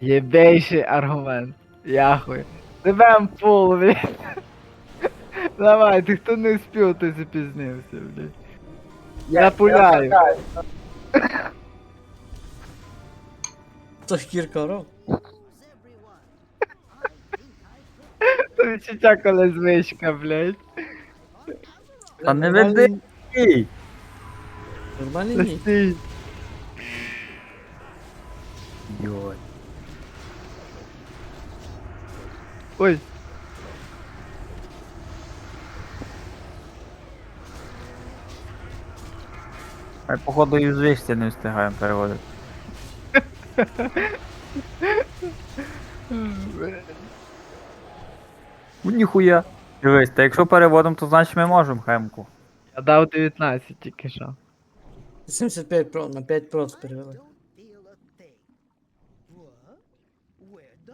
Єбейший аргумент. Яхуй. Тебе пул, блядь. Давай, ти хто не успів, ти запізнився, блядь. Я пуляю. То кірка ров. Це відчуття, коли звичка, блядь. Та не веди. Нормальний ні. Йой. Ой. Ми походу і звичці не встигаємо переводити. Ну, Ніхуя. Дивись, та якщо переводимо, то значить ми можемо хемку. Я дав 19 тільки що. 75 про на 5 про перевели.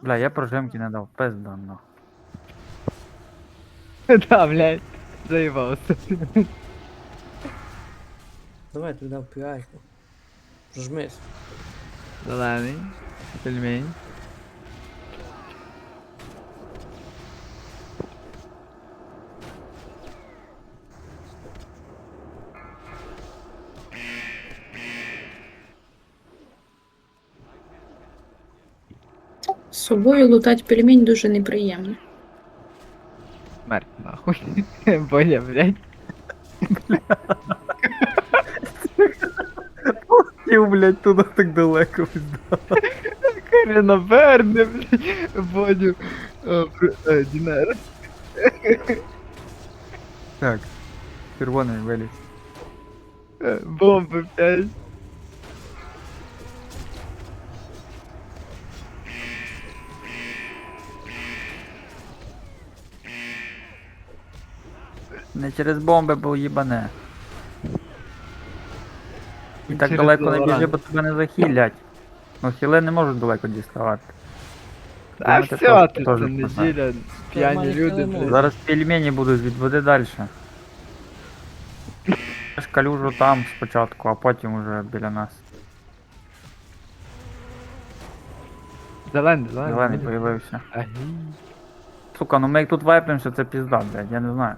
Бля, я прожимки не дав, пизда нахуй. Да, блядь. заебался. Давай тобі дам піайку. Жмись. Зелений. Пельмень. Собою лутать пельмень дуже неприємно. Смерть нахуй. Боля, блядь. Хотів, блядь, туди так далеко пизда. Карина Берне, блядь. Бодю. Дінер. Так. Червоний виліз. Е, Бомби 5. Не через бомби, бо їбане. І так Через далеко не біжи, бо тебе не захилять. Ну, хіли не можуть далеко діставати. А все, ти це неділя. П'яні люди, блядь. Зараз пельмені будуть відводи далі. Я ж калюжу там спочатку, а потім уже біля нас. Зелений, зелений. Зелений появився. Ага. Сука, ну ми як тут вайпнемося, це пізда, блядь, я не знаю.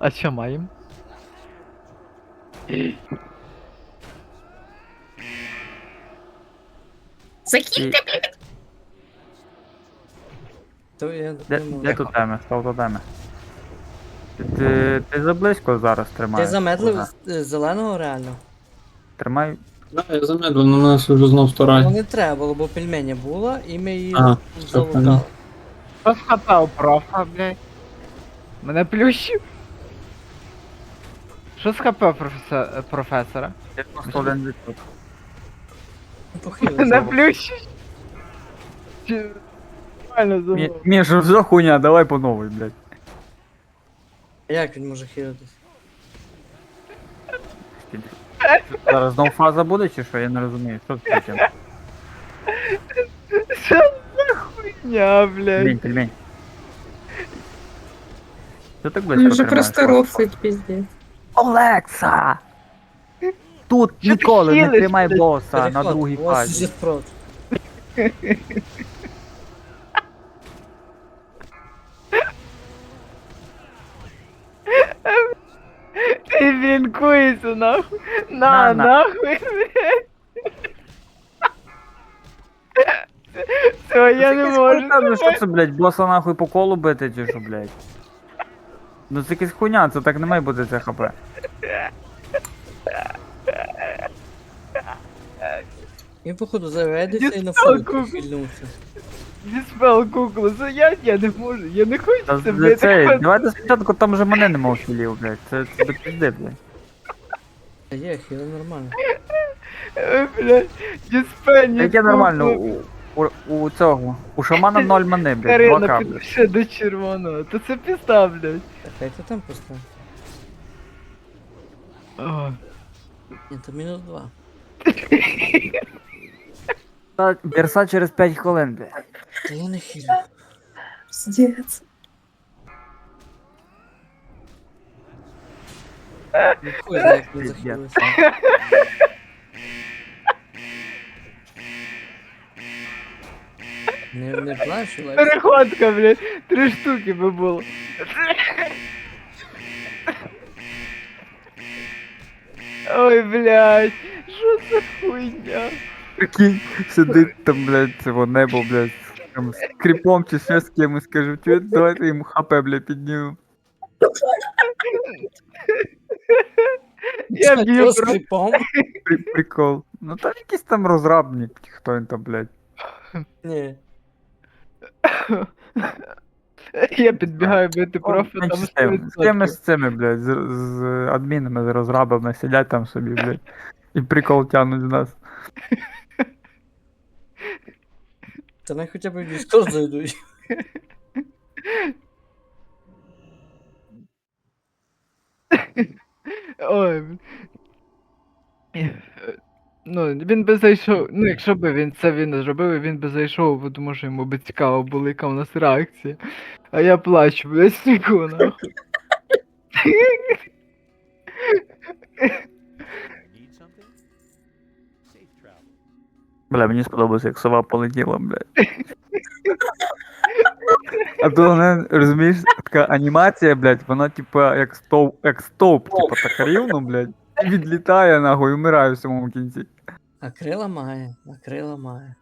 А що маємо? Закиньте! То я Де, тут теми? Став до теми. Ти, ти, ти заблизько зараз Ти тримаєш. замедлив Ага. е, зеленого реально? Тримай. Да, я замедлив, но нас вже знов Ну не треба було, бо пельменя була, і ми її Ага, все залутали. понял. Хто схапав профа, блядь? Мене плющив? Що схапав професор... професора? 91 Ну, Похилий Мене знову. плющив? Чи... Нормально Мі- забув. Міша, все хуйня, давай по новій, блядь. А Як він може хилитись? Зараз знов фаза буде чи що? Я не розумію, що це таке? Що за хуйня, Пельмень, блядь? пельмень. Що так близько Він вже тримаєш? просто рофлить піздець. Олекса! Тут Що ти ніколи не хилиш, тримай блядь? боса на Переход, другій вас фазі. вже прот. Ти вінкуєшся, нахуй. На, На, на. нахуй, блядь. Все, я не можу. Ну що це, блядь, боса нахуй по колу бити чи що, блядь? Ну це якась хуйня, це так не має бути це хп. Він походу заведеться і на куклу. хильнувся. Диспел куклу, заять я не можу, я не хочу Та це, блядь. це, давайте спочатку там вже мене нема хілів, блядь. Це, це до пізди, блядь. Та є, хіли нормально. Е, Блядь, диспельні Яке нормально, у, у, у цього, у шамана ноль мани, блядь, два Карина, підпиши до червоного. То це пізда, блядь. Так, хай ти там постав. О, Ні, то мінус два. Та Верса через 5 хвилин, блядь. Та я не хилю. Піздець. Ну, Хуй знає, як він Пиздец. захилився. Не, не плач, Олексій. Переходка, блядь. Три штуки би було. Ой, блядь, що за хуйня? Прикинь, сидить там, блядь, цього небо, блядь, там, з кріпом чи ще з кимось, кажу, чуєте, давайте йому хп, блядь, піднімемо. Я б'ю кріпом? При, прикол. Ну там якийсь там розрабник, хто він там, блядь. Ні. Я підбігаю бити профи, Ну, там з цими, з 100%. цими, з цими, блядь, з, з адмінами, з розрабами сидять там собі, блядь. І прикол тягнуть з нас. Та най хоча б в Discord зайдуть. Ой. Ну, він би зайшов. Ну, якщо б він це він зробив, він би зайшов, бо тому що йому би цікаво було, яка у нас реакція. А я плачу, блядь, стіку, нахуй. Бля, мені сподобалося, як сова полетіла, блядь. А то вона, розумієш, така анімація, блядь, вона типа як стовп, як стовп, типа так рівно, блядь. Відлітає нахуй вмирає в самому кінці. А крила має, а крила має.